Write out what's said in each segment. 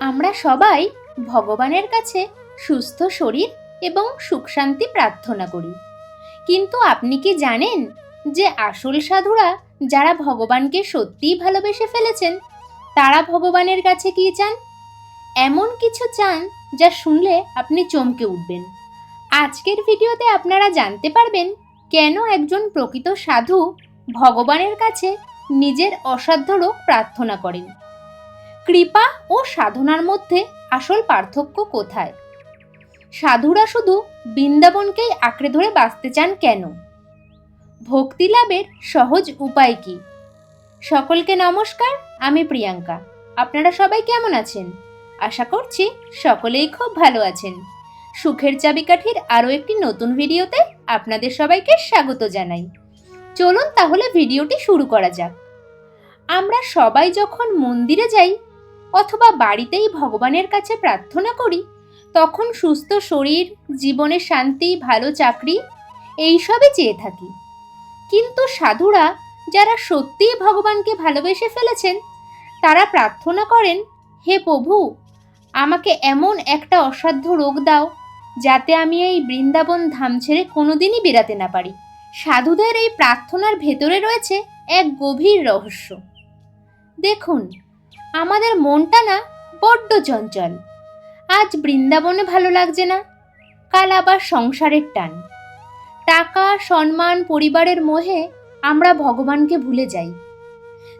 আমরা সবাই ভগবানের কাছে সুস্থ শরীর এবং সুখ শান্তি প্রার্থনা করি। কিন্তু আপনি কি জানেন যে আসল সাধুরা যারা ভগবানকে সত্যিই ভালোবেসে ফেলেছেন, তারা ভগবানের কাছে কি চান? এমন কিছু চান যা শুনলে আপনি চমকে উঠবেন। আজকের ভিডিওতে আপনারা জানতে পারবেন কেন একজন প্রকৃত সাধু ভগবানের কাছে নিজের অসাধ্য রোগ প্রার্থনা করেন। কৃপা ও সাধনার মধ্যে আসল পার্থক্য কোথায়? সাধুরা শুধু বৃন্দাবনকেই আঁকড়ে ধরে বাঁচতে চান কেন? ভক্তি লাভের সহজ উপায় কি? সকলকে নমস্কার, আমি প্রিয়াঙ্কা। আপনারা সবাই কেমন আছেন? আশা করছি সকলেই খুব ভালো আছেন। সুখের চাবিকাঠির আরও একটি নতুন ভিডিওতে আপনাদের সবাইকে স্বাগত জানাই। চলুন তাহলে ভিডিওটি শুরু করা যাক। আমরা সবাই যখন মন্দিরে যাই অথবা বাড়িতেই ভগবানের কাছে প্রার্থনা করি, তখন সুস্থ শরীর, জীবনে শান্তি, ভালো চাকরি, এইসবই চেয়ে থাকি। কিন্তু সাধুরা যারা সত্যিই ভগবানকে ভালোবেসে ফেলেছেন, তারা প্রার্থনা করেন, হে প্রভু, আমাকে এমন একটা অসাধ্য রোগ দাও, যাতে আমি এই বৃন্দাবন ধাম ছেড়ে কোনোদিনই বেরাতে না পারি। সাধুদের এই প্রার্থনার ভেতরে রয়েছে এক গভীর রহস্য। দেখুন আমাদের মনটা না বড্ড চঞ্চল। আজ বৃন্দাবনে ভালো লাগছে না? কাল আবার সংসারের টান। টাকা, সম্মান, পরিবারের মোহে আমরা ভগবানকে ভুলে যাই।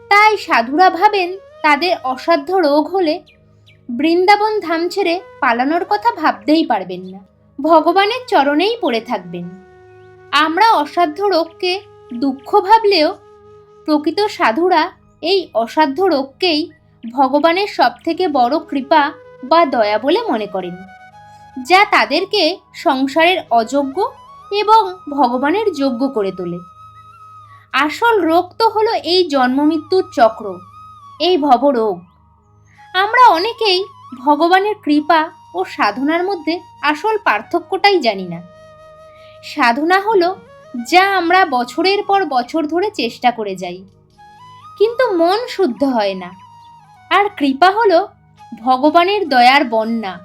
তাই সাধুরা ভাবেন তাদের অসাধ্য রোগ হলে বৃন্দাবন ধাম ছেড়ে পালানোর কথা ভাবতেই পারবেন না। ভগবানের চরণেই পড়ে থাকবেন। আমরা অসাধ্য রোগকে দুঃখ ভাবলেও প্রকৃত সাধুরা এই অসাধ্য রোগকেই ভগবানের সবথেকে বড় কৃপা বা দয়া বলে মনে করেন, যা তাদেরকে সংসারের অযোগ্য এবং ভগবানের যোগ্য করে তোলে। আসল রোগ তো হলো এই জন্মমৃত্যুর চক্র, এই ভবরোগ। আমরা অনেকেই ভগবানের কৃপা ও সাধনার মধ্যে আসল পার্থক্যটাই জানি না। সাধনা হলো যা আমরা বছরের পর বছর ধরে চেষ্টা করে যাই, কিন্তু মন শুদ্ধ হয় না। আর কৃপা হলো ভগবানের দয়ার বন্যা।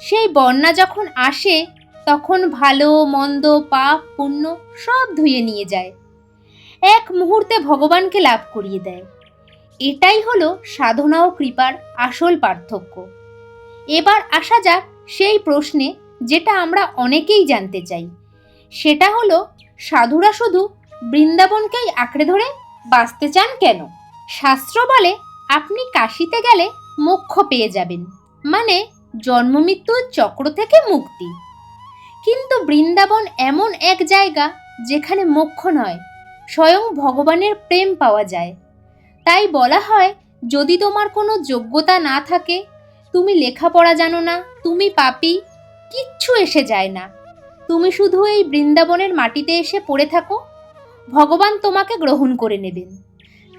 সেই বন্যা যখন আসে, তখন ভালো, মন্দ, পাপ, পুণ্য সব ধুয়ে নিয়ে যায়। এক মুহূর্তে ভগবানকে লাভ করিয়ে দেয়। এটাই হলো সাধনা ও কৃপার আসল পার্থক্য। এবার আসা যাক সেই প্রশ্নে যেটা আমরা অনেকেই জানতে চাই। সেটা হলো, সাধুরা শুধু বৃন্দাবনকেই আঁকড়ে ধরে বাঁচতে চান কেন? শাস্ত্র বলে আপনি কাশিতে গেলে মোক্ষ পেয়ে যাবেন। মানে জন্মমৃত্যুর চক্র থেকে মুক্তি। কিন্তু বৃন্দাবন এমন এক জায়গা যেখানে মোক্ষ নয়, স্বয়ং ভগবানের প্রেম পাওয়া যায়। তাই বলা হয়, যদি তোমার কোনো যোগ্যতা না থাকে, তুমি লেখাপড়া জানো না, তুমি পাপি, কিচ্ছু এসে যায় না। তুমি শুধু এই বৃন্দাবনের মাটিতে এসে পড়ে থাকো। ভগবান তোমাকে গ্রহণ করে নেবেন।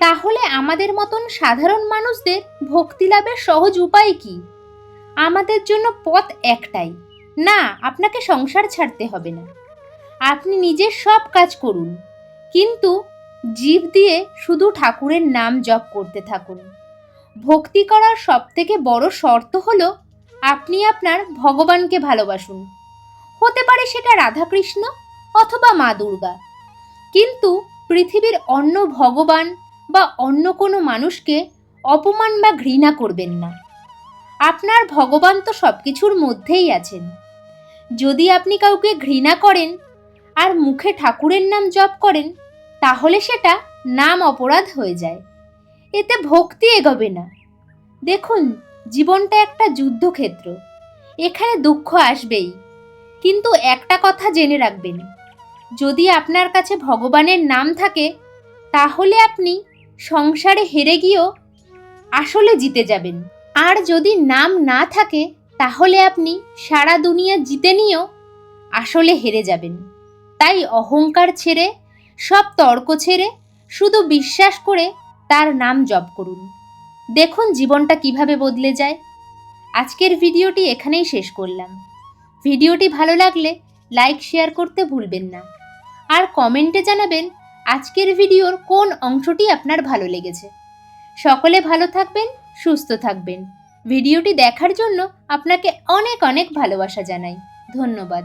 তাহলে আমাদের মতন সাধারণ মানুষদের ভক্তি লাভের সহজ উপায় কি? আমাদের জন্য পথ একটাই। না, আপনাকে সংসার ছাড়তে হবে না। আপনি নিজের সব কাজ করুন। কিন্তু জীব দিয়ে শুধু ঠাকুরের নাম জপ করতে থাকুন। ভক্তি করার সব থেকে বড় শর্ত হলো, আপনি আপনার ভগবানকে ভালোবাসুন। হতে পারে সেটা রাধাকৃষ্ণ অথবা মা দুর্গা। কিন্তু পৃথিবীর অন্য ভগবান বা অন্য কোনো মানুষকে অপমান বা ঘৃণা করবেন না। আপনার ভগবান তো সব কিছুর মধ্যেই আছেন। যদি আপনি কাউকে ঘৃণা করেন আর মুখে ঠাকুরের নাম জপ করেন, তাহলে সেটা নাম অপরাধ হয়ে যায়। এতে ভক্তি এগোবে না। দেখুন, জীবনটা একটা যুদ্ধক্ষেত্র। এখানে দুঃখ আসবেই। কিন্তু একটা কথা জেনে রাখবেন। যদি আপনার কাছে ভগবানের নাম থাকে, তাহলে আপনি সংসারে হেরে গিয়েও আসলে জিতে যাবেন। আর যদি নাম না থাকে, তাহলে আপনি সারা দুনিয়া জিতে নিয়েও আসলে হেরে যাবেন। তাই অহংকার ছেড়ে, সব তর্ক ছেড়ে, শুধু বিশ্বাস করে তার নাম জপ করুন। দেখুন জীবনটা কীভাবে বদলে যায়। আজকের ভিডিওটি এখানেই শেষ করলাম। ভিডিওটি ভালো লাগলে লাইক, শেয়ার করতে ভুলবেন না। আর কমেন্টে জানাবেন আজকের ভিডিওর কোন অংশটি আপনার ভালো লেগেছে? সকলে ভালো থাকবেন, সুস্থ থাকবেন। ভিডিওটি দেখার জন্য আপনাকে অনেক অনেক ভালোবাসা জানাই। ধন্যবাদ।